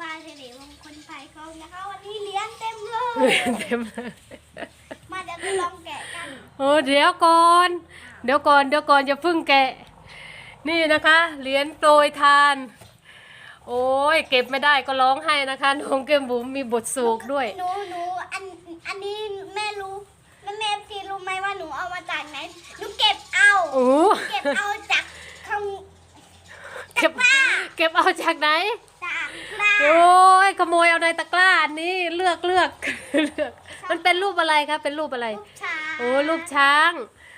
วาสิริมงคลไทยเขานะคะวันนี้เหรียญเต็มเลย เต็มเลยมาเดี๋ยวจะลองแกะกันโอ้เดี๋ยวก่อน เดี๋ยวก่อนเดี๋ยวก่อนจะพึ่งแกะ นี่นะคะเหรียญโปรยทาน โอ้ยเก็บไม่ได้ก็ร้องให้นะคะน้องเกมบุ๋มมีบทสูกด้วย หนูหนูอันอันนี้แม่รู้แม่แม่พีรู้ไหมว่าหนูเอามาจากไหนหนูเก็บเอาโอ้เก็บเอาจากข้างเก็บเก็บเอาจากไหนจากหน้า โอ้ยขโมยเอาในตะกร้าอันนี้เลือกเลือกเลือก มันเป็นรูปอะไรคะเป็นรูปอะไรลูกช้างโอ้รูปช้าง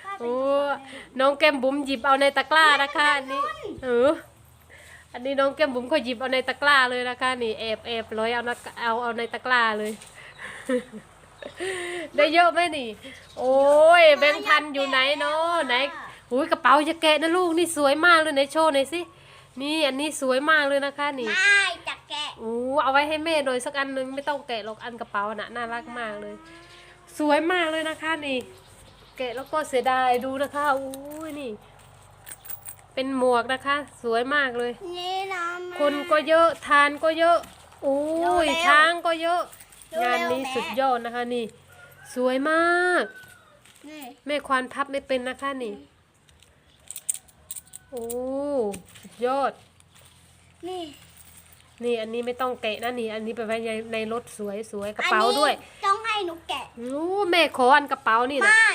ว่าเป็นโอ้อะไรน้องแก้มบุ๋มหยิบเอาในตะกร้านะคะอันนี้เอออันนี้น้องแก้มบุ๋มเขาหยิบเอาในตะกร้าเลยนะคะ นี่แอบแอบร้อยเอานะเอาเอาในตะกร้าเลย ได้เยอะไหมนี่ โอ้ยแบงค์พันอยู่ไหนเนาะไหนอุ้ยกระเป๋าจะแกะนะลูกนี่สวยมากเลยไหนโชว์หน่อยสิ นี่อันนี้สวยมากเลยนะคะนี่ไม่จากแกะโอ้เอาไว้ให้แม่หน่อยสักอันหนึงไม่ต้องแกะหรอกอันกระเป๋าน่ะน่ารักมากเลย สวยมากเลยนะคะนี่ แกะแล้วก็เสียดายดูนะคะอุ้ยนี่ เป็นหมวกนะคะ สวยมากเลย นี่นะแม่ คนก็เยอะทานก็เยอะโอ้ยเร็วๆช้างก็เยอะ เร็วๆงานนี้แม่ สุดยอดนะคะนี่ สวยมาก นี่ แม่ควานพับไม่เป็นนะคะนี่ โอ้สุดยอด นี่นี่อันนี้ไม่ต้องแกะนะนี่ อันนี้ไปไว้ในในรถสวยสวยกระเป๋าด้วยอันนี้ต้องให้หนูแกะโอ้แม่ขออันกระเป๋านี่นะไม่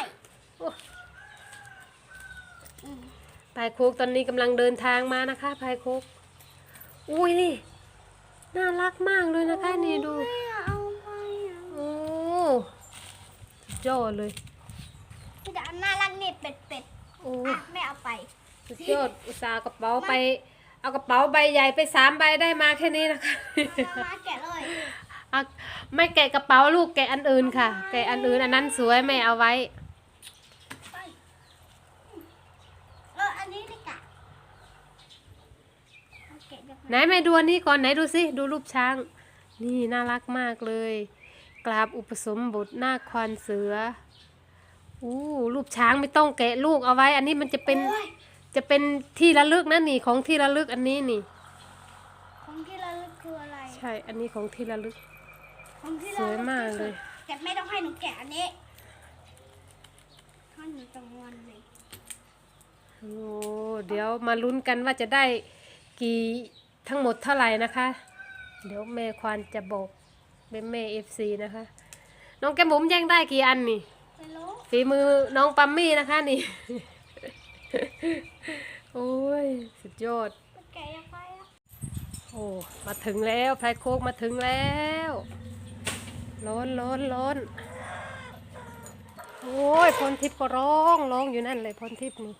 พายโคกตอนนี้กำลังเดินทางมานะคะพายโคกอุ้ยนี่น่ารักมากเลยนะคะนี่ดูไม่เอาไปอะโอ้สุดยอดเลยแต่อันน่ารักนี่เป็ดเป็ดโอ้อะไม่เอาไป สุดยอดอุตส่าห์กระเป๋าไป เอากระเป๋าใบใหญ่ไปสามใบได้มาแค่นี้นะคะเอามาแกะเลยอะไม่แกะกระเป๋าลูกแกะอันอื่นค่ะ แกะอันอื่นอันนั้นสวยแม่เอาไว้ ไปเอออันนี้ดีกว่าเอาแกะเดี๋ยวไหนแม่ดูอันนี้ก่อนไหนดูสิดูรูปช้าง นี่น่ารักมากเลย กราบอุปสมบทหน้าควานเสืออู้รูปช้างไม่ต้องแกะลูกเอาไว้ อันนี้มันจะเป็น โอ้ย จะเป็นที่ระลึกนะนี่ของที่ระลึกอันนี้นี่ ของที่ระลึกคืออะไร ใช่ อันนี้ของที่ระลึก ของที่สวยมากเลยแกะไม่ต้องให้หนูแกะอันนี้ท่านหนูจังวันเลยโอ้เดี๋ยวมาลุ้นกันว่าจะได้กี่ทั้งหมดเท่าไหร่นะคะ เดี๋ยวแม่ควานจะบอกเป็นแม่เอฟซีนะคะ น้องแก้มบุ๋มแย่งได้กี่อันนี่ ไม่รู้ ฝีมือน้องปัมมี่นะคะนี่ โอ้ย สุดยอดแกะยังไงอะโอ้ มาถึงแล้วพายโคกมาถึงแล้ว ร้อนร้อนร้อนโอ้ยพรทิพย์ก็ร้องร้องอยู่นั่นเลยพรทิพย์นี่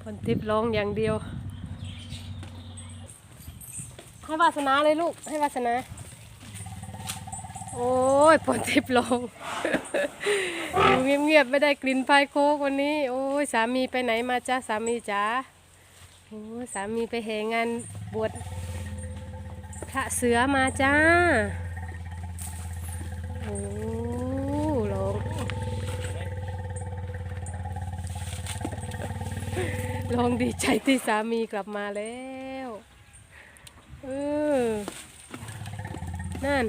พรทิพย์ร้องอย่างเดียว ให้วาสนาเลยลูก ให้วาสนา โอ้ยพรทิพย์ร้องอยู่เงียบๆไม่ได้กลิ่นพายโคกวันนี้ โอ้ยสามีไปไหนมาจ้าสามีจ๋าโอ้สามีไปแห่งานบวชพระเสือมาจ้า โอ้ร้องร้องดีใจที่สามีกลับมาแล้ว เออ นั่น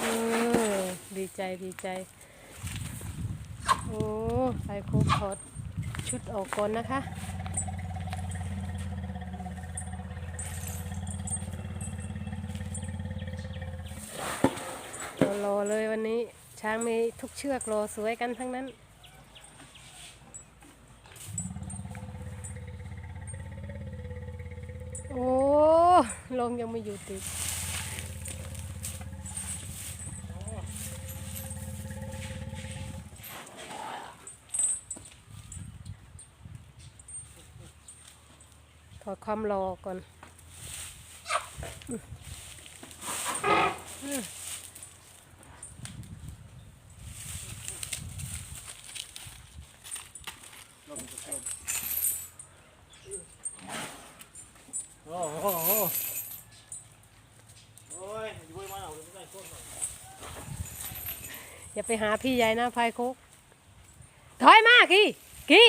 เออ ดีใจดีใจ โอ้ไปโคกถอดชุดออกก่อนนะคะรอเลยวันนี้ช้างมีทุกเชือกรอสวยกันทั้งนั้นโอ้ลงยังไม่อยู่ติด อดความรอก่อนโอ้โหอย่าไปหาพี่ใหญ่นะพายโคกถอยมากี้กี้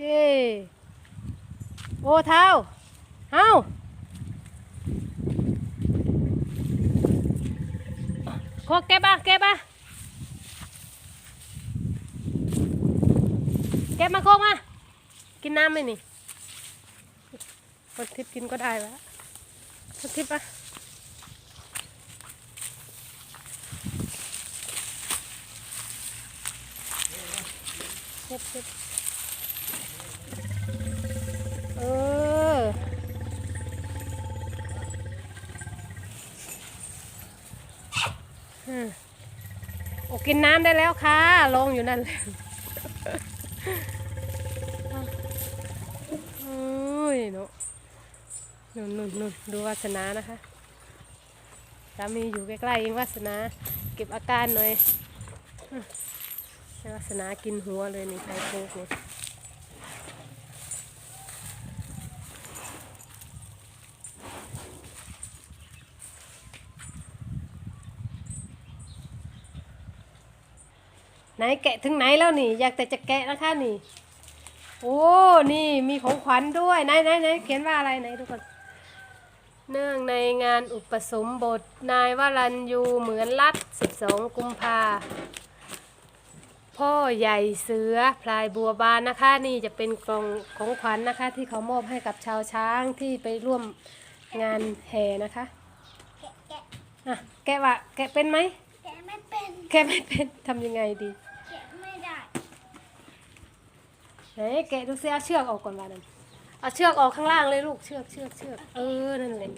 เย้โอ้เท้าเอ้าโคกแกบอะแกบอะแกบมาโคกมา กินน้ำไหมนี่คนทิพย์กินก็ได้ล้วคนทิพย์อะเช็ดเช็ดเออ อืมโอ้ กินน้ำได้แล้วค่ะ ลงอยู่นั่นเลยโอ้ยเนาะนุ่นนุ่นนุ่นดูวาสนานะคะสามีอยู่ใกล้ๆเองวาสนา เก็บอาการหน่อยให้วาสนากินหัวเลยนี่ไข่โคกเนี่ย ไหนแกะถึงไหนแล้วนี่ อยากแต่จะแกะนะคะนี่ โอ้นี่มีของขวัญด้วยไหนไหนไหนเขียนว่าอะไรไหนทุกคนเนื่องในงานอุปสมบทนายวรัญยูเหมือนรัต12 กุมภาพ่อใหญ่เสือพลายบัวบานนะคะ นี่จะเป็นกล่องของขวัญนะคะ ที่เขามอบให้กับชาวช้างที่ไปร่วมงานแห่นะคะ แกะแกะอะแกะว่าแกะเป็นไหม แกะไม่เป็น แกะไม่เป็นทำยังไงดี แกะไม่ได้ ไหนแกะดูซิเอาเชือกออกก่อนว่านั่นเอาเชือกออกข้างล่างเลยลูกเชือกเชือกเชือกเออนั่นเลย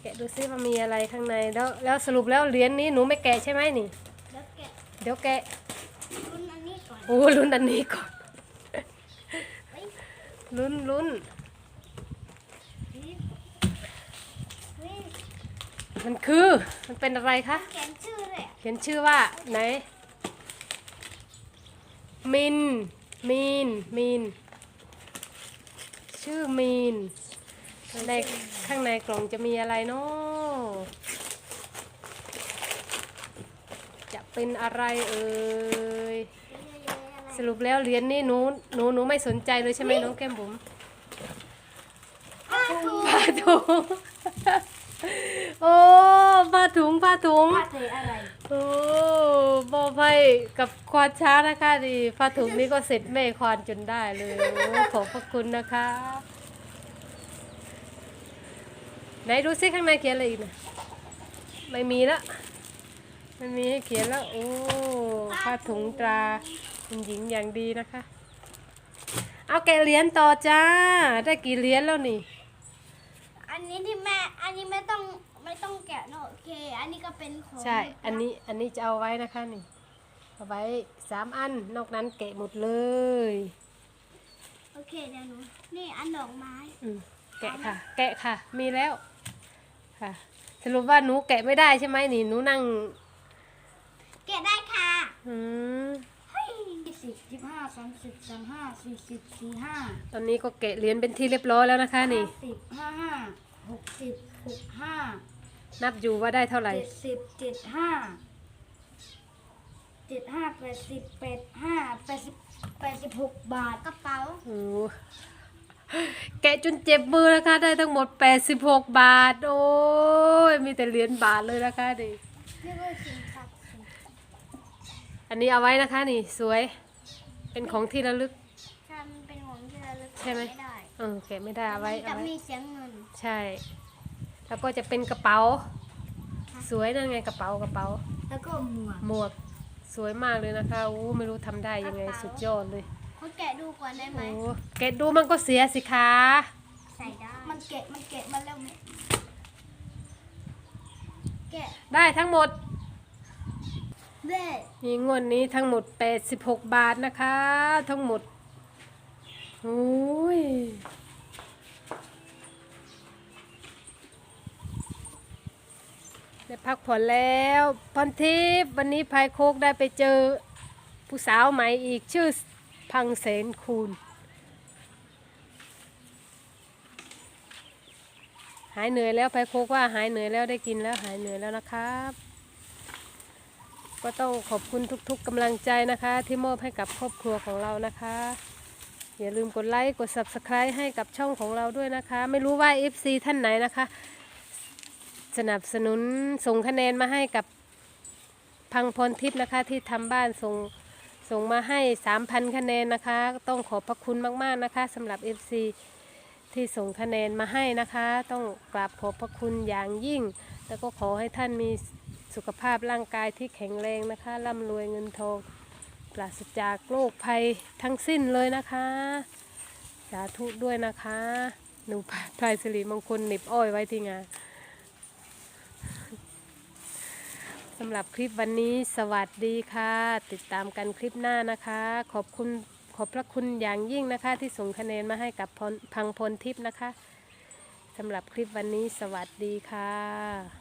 แกะดูซิว่ามีอะไรข้างในแล้วแล้วสรุปแล้วเหรียญนี้หนูไม่แกะใช่ไหมนี่ แล้วแกะเดี๋ยวแกะรุ่นอันนี้ก่อนโอ้ลุ้นอันนี้ก่อนเฮ้ยลุ้นลุ้นเฮ้ยเฮ้ยมันคือมันเป็นอะไรคะเขียนชื่อเลยอะเขียนชื่อว่าไหนมิน มีน มีน ชื่อมีน ในข้างในกล่องจะมีอะไรเนาะจะเป็นอะไรเอ่ย สรุปแล้วเหรียญนี่หนูหนูหนูไม่สนใจเลยใช่ไหมน้องแก้มบุ๋มผ้าถุงผ้าถุงโอ้ผ้าถุงผ้าถุง ผ้าถุงอะไร โอ้บอไพกับควานช้านะคะดีผ้าถุงนี้ก็เสร็จแม่ควานจนได้เลยโอ้ขอบพระคุณนะคะ ไหนดูซิข้างในเขียนอะไรอีกนะไม่มีละไม่มีให้เขียนแล้ว โอ้ผ้าถุงตราคุณหญิงอย่างดีนะคะ เอาแกะเหรียญต่อจ้า ได้กี่เหรียญแล้วนี่ อันนี้ที่แม่ อันนี้ไม่ต้องแกะเนอะโอเค อันนี้ ก็เป็นของใช่ อันนี้ อันนี้จะเอาไว้นะคะนี่ เอาไว้สามอัน นอกนั้นแกะหมดเลย โอเคเดี๋ยวหนู นี่อันดอกไม้ อืมแกะค่ะ แกะค่ะ มีแล้ว ค่ะ สรุปว่าหนูแกะไม่ได้ใช่ไหมนี่ หนูนั่ง แกะได้ค่ะ อืมเฮ้ยสิบสิบห้าสามสิบสามห้าสี่สิบสี่ห้าตอนนี้ก็แกะเหรียญเป็นที่เรียบร้อยแล้วนะคะนี่สิบห้าห้าหกสิบหกห้า นับอยู่ว่าได้เท่าไหร่เจ็ดสิบเจ็ดห้าเจ็ดห้าแปดสิบแปดห้าแปดสิบแปดสิบหกบาทกระเป๋าโอ้แกะจนเจ็บมือนะคะได้ทั้งหมด 86 บาท โอ้ยมีแต่เหรียญบาทเลยนะคะนี่นี่ก็สินสัตว์อันนี้เอาไว้นะคะนี่สวย เป็นของที่ระลึกถ้ามันเป็นของที่ระลึกใช่ไหมไม่ได้เออแกะไม่ได้เอาไว้จะเอาไว้มีเสียงเงิน ใช่ แล้วก็จะเป็นกระเป๋า สวยนั่นไงกระเป๋ากระเป๋า แล้วก็หมวกหมวกสวยมากเลยนะคะอู้ไม่รู้ทำได้ยังไงกระเป๋าสุดยอดเลยเขาแกะดูก่อนได้ไหมโอ้แกะดูมันก็เสียสิคะ ใส่ได้ มันแกะมันแกะมาแล้วไหมแกะได้ทั้งหมดเบ้มีงวดนี้ทั้งหมด 86 บาทนะคะ ทั้งหมดโอ้ย ได้พักผ่อนแล้วพรทิพย์วันนี้พายโคกได้ไปเจอผู้สาวใหม่อีกชื่อพังเสนคูณ หายเหนื่อยแล้วไพโคกว่าหายเหนื่อยแล้วได้กินแล้วหายเหนื่อยแล้วนะครับ ก็ต้องขอบคุณทุกๆกำลังใจนะคะ ที่มอบให้กับครอบครัวของเรานะคะ อย่าลืมกดไลค์กด subscribe ให้กับช่องของเราด้วยนะคะ ไม่รู้ว่า FC ท่านไหนนะคะ สนับสนุนส่งคะแนนมาให้กับพังพรทิพย์นะคะที่ทำบ้านส่งส่งมาให้ 3,000 คะแนนนะคะ ต้องขอบพระคุณมาก ๆ นะคะสำหรับ FC ที่ส่งคะแนนมาให้นะคะ ต้องกราบขอบพระคุณอย่างยิ่ง แล้วก็ขอให้ท่านมีสุขภาพร่างกายที่แข็งแรงนะคะร่ำรวยเงินทอง ปราศจากโรคภัยทั้งสิ้นเลยนะคะ สาธุด้วยนะคะ หนูพลายสิริมงคลหนิบอ้อยไว้ที่งาน สำหรับคลิปวันนี้สวัสดีค่ะ ติดตามกันคลิปหน้านะคะ ขอบคุณขอบพระคุณอย่างยิ่งนะคะ ที่ส่งคะแนนมาให้กับพรพังพลทิพย์นะคะสำหรับคลิปวันนี้สวัสดีค่ะ